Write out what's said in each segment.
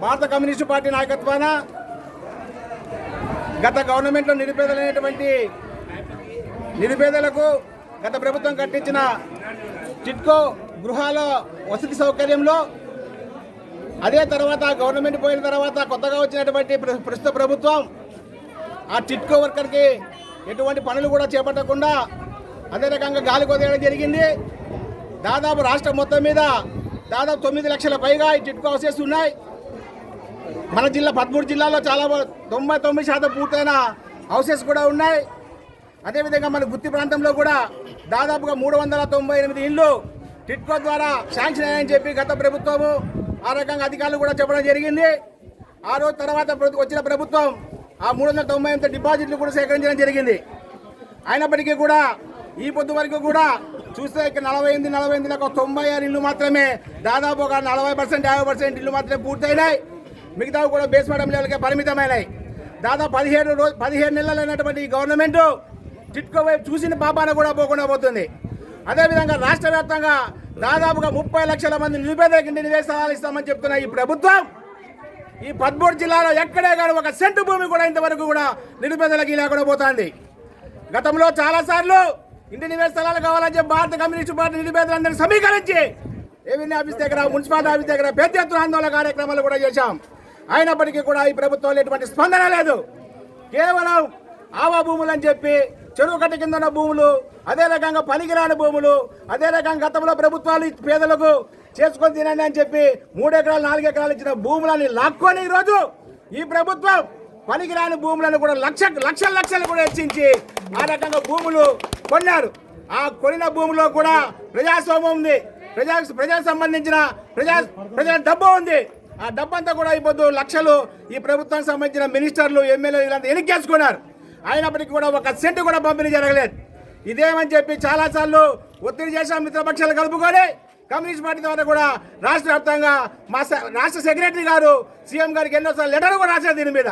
భారత communist party నాయకత్వాన గత గవర్నమెంట్లో నిరుపేదలైనటువంటి నిరుపేదలకు గత ప్రభుత్వం కట్టించిన టిట్కో గృహాల వసతి సౌకర్యంలో అదే తర్వాత గవర్నమెంట్ పోయిన తర్వాత కొత్తగా వచ్చినటువంటి ప్ర- ప్రస్తుత ప్రభుత్వం ఆ టిట్కో వర్కర్కి ఎటువంటి పనులు కూడా చేపట్టకుండా అదే రకంగా గాలి కొదేయడం జరిగింది. దాదాపు రాష్ట్రం మొత్తం మీద దాదాపు తొమ్మిది లక్షల పైగా ఈ టిట్కో హౌసెస్ ఉన్నాయి. మన జిల్లా పదమూడు జిల్లాలో చాలా తొంభై తొమ్మిది శాతం పూర్తయిన హౌసెస్ కూడా ఉన్నాయి. అదేవిధంగా మన గుత్తి ప్రాంతంలో కూడా దాదాపుగా మూడు వందల తొంభై ఎనిమిది ఇండ్లు టిట్కో ద్వారా శాంక్షన్ అయ్యాయని చెప్పి గత ప్రభుత్వము ఆ రకంగా అధికారులు కూడా చెప్పడం జరిగింది. ఆ రోజు తర్వాత వచ్చిన ప్రభుత్వం ఆ మూడు వందల తొంభై ఎనిమిది డిపాజిట్లు కూడా సేకరించడం జరిగింది. అయినప్పటికీ కూడా ఈ పొద్దు వరకు కూడా చూస్తే ఇక్కడ నలభై ఎనిమిది నలభై ఎనిమిది ఒక తొంభై ఆరు ఇల్లు మాత్రమే దాదాపు ఒక నలభై పర్సెంట్ యాభై పర్సెంట్ ఇల్లు మాత్రమే పూర్తయినాయి. మిగతావి కూడా బేస్ మేడం లెవెల్కే దాదాపు పదిహేడు రోజు పదిహేడు నెలలు అయినటువంటి ఈ గవర్నమెంట్ టిట్కో వైపు చూసిన పాపాన కూడా పోకుండా పోతుంది. అదేవిధంగా రాష్ట్ర వ్యాప్తంగా దాదాపుగా ముప్పై లక్షల మంది నిరుపేదలకు ఇంటి నివేశాలు ఇస్తామని చెప్తున్న ఈ ప్రభుత్వం. ఈ పద్మూడు జిల్లాలో ఎక్కడే కానీ ఒక సెంటు భూమి కూడా ఇంతవరకు కూడా నిరుపేదలకి లేకుండా పోతుంది. గతంలో చాలాసార్లు ఇంటి నివేశ స్థలాలు కావాలని చెప్పి భారత కమ్యూనిస్ట్ పార్టీ నిరుపేదలందరినీ సమీకరించి రెవెన్యూ ఆఫీస్ దగ్గర మున్సిపాలిటీ ఆఫీస్ దగ్గర పెద్ద ఎత్తున ఆందోళన కార్యక్రమాలు కూడా చేశాం. అయినప్పటికీ కూడా ఈ ప్రభుత్వంలో ఎటువంటి స్పందన లేదు. కేవలం ఆవా భూములు అని చెప్పి చెరువు కట్ట కింద ఉన్న భూములు అదే రకంగా పనికిరాని భూములు అదే రకంగా గతంలో ప్రభుత్వాలు పేదలకు చేసుకొని తినండి అని చెప్పి మూడు ఎకరాలు నాలుగు ఎకరాలు ఇచ్చిన భూములని లాక్కొని ఈరోజు ఈ ప్రభుత్వం పనికిరాని భూములను కూడా లక్ష లక్షల లక్షలు కూడా హెచ్చించి ఆ రకంగా భూములు కొన్నారు. ఆ కొనిన భూమిలో కూడా ప్రజాస్వామ్యం ఉంది. ప్రజా ప్రజలకు సంబంధించిన ప్రజా ప్రజల డబ్బు ఉంది. ఆ డబ్బంతా కూడా అయిపోతూ లక్షలు ఈ ప్రభుత్వానికి సంబంధించిన మినిస్టర్లు ఎమ్మెల్యేలు ఇలాంటి ఎన్నికేసుకున్నారు అయినప్పటికీ కూడా ఒక సెంటు కూడా పంపిణీ జరగలేదు. ఇదేమని చెప్పి చాలాసార్లు ఒత్తిడి చేశాం మిత్రపక్షాలు కలుపుకొని కమ్యూనిస్ట్ పార్టీ ద్వారా కూడా రాష్ట్ర వ్యాప్తంగా మా రాష్ట్ర సెక్రటరీ గారు సీఎం గారికి ఎన్నోసార్లు లెటర్ కూడా రాశారు దీని మీద.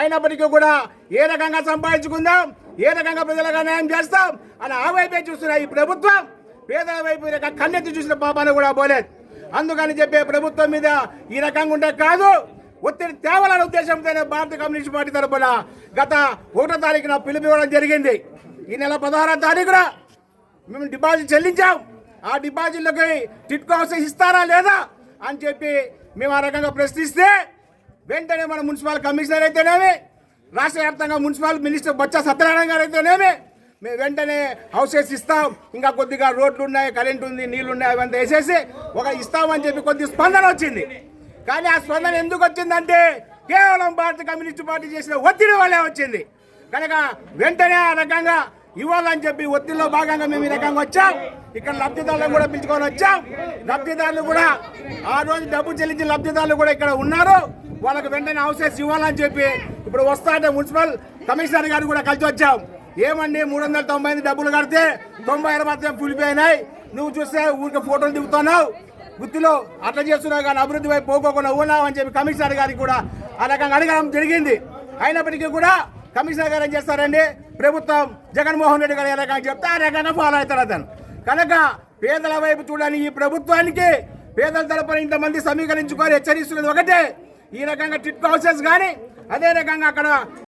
అయినప్పటికీ కూడా ఏ రకంగా సంపాదించుకుందాం ఏ రకంగా ప్రజలకు న్యాయం చేస్తాం అని ఆ వైపే చూస్తున్న ఈ ప్రభుత్వం పేదల వైపు కన్నెత్తి చూసిన పాపాన్ని కూడా పోలేదు. అందుకని చెప్పే ప్రభుత్వం మీద ఈ రకంగా ఉంటే కాదు. ఒత్తిడి తేవాలనే ఉద్దేశంతోనే భారత కమ్యూనిస్ట్ పార్టీ తరపున గత ఒకటో తారీఖున పిలుపు ఇవ్వడం జరిగింది. ఈ నెల పదహారో తారీఖున మేము డిపాజిట్ చెల్లించాం. ఆ డిపాజిట్లకి టిట్కో అవసరం ఇస్తారా లేదా అని చెప్పి మేము ఆ రకంగా ప్రశ్నిస్తే వెంటనే మన మున్సిపల్ కమిషనర్ అయితేనేమి రాష్ట్ర వ్యాప్తంగా మున్సిపల్ మినిస్టర్ బొత్స సత్యనారాయణ గారు అయితేనేమి మేము వెంటనే హౌసెస్ ఇస్తాం. ఇంకా కొద్దిగా రోడ్లు ఉన్నాయి కరెంట్ ఉంది నీళ్ళు ఉన్నాయి అవంతా వేసేసి ఒక ఇస్తామని చెప్పి కొద్ది స్పందన వచ్చింది. కానీ ఆ స్పందన ఎందుకు వచ్చిందంటే కేవలం భారత కమ్యూనిస్ట్ పార్టీ చేసిన ఒత్తిడి వల్లే వచ్చింది. కనుక వెంటనే ఆ రకంగా ఇవ్వాలని చెప్పి ఒత్తిడిలో భాగంగా మేము ఈ రకంగా వచ్చాం. ఇక్కడ లబ్ధిదారులను కూడా పిలుచుకొని వచ్చాం. లబ్ధిదారులు కూడా ఆ రోజు డబ్బు చెల్లించిన లబ్ధిదారులు కూడా ఇక్కడ ఉన్నారు. వాళ్ళకి వెంటనే హౌసెస్ ఇవ్వాలని చెప్పి ఇప్పుడు వస్తా అంటే మున్సిపల్ కమిషనర్ గారు కూడా కలిసి వచ్చాం. ఏమండి మూడు వందల తొంభై ఐదు డబ్బులు కడితే తొంభై ఆరు మాత్రం కూలిపోయినాయి నువ్వు చూస్తే ఊరికి ఫోటోలు దిగుతున్నావు. గుర్తులో అట్లా చేస్తున్నావు కానీ అభివృద్ధి వైపు పోకోకుండా ఉన్నావు అని చెప్పి కమిషనర్ గారికి కూడా ఆ రకంగా అడగడం జరిగింది. అయినప్పటికీ కూడా కమిషనర్ గారు ఏం చేస్తారండి? ప్రభుత్వం జగన్మోహన్ రెడ్డి గారు ఏ రకంగా చెప్తే ఆ రకంగా ఫాలో అవుతారు అతను. కనుక పేదల వైపు చూడని ఈ ప్రభుత్వానికి పేదల తరపున ఇంతమంది సమీకరించుకొని హెచ్చరిస్తున్నది ఒకటే. ఈ రకంగా టిట్ హౌసెస్ కానీ అదే రకంగా అక్కడ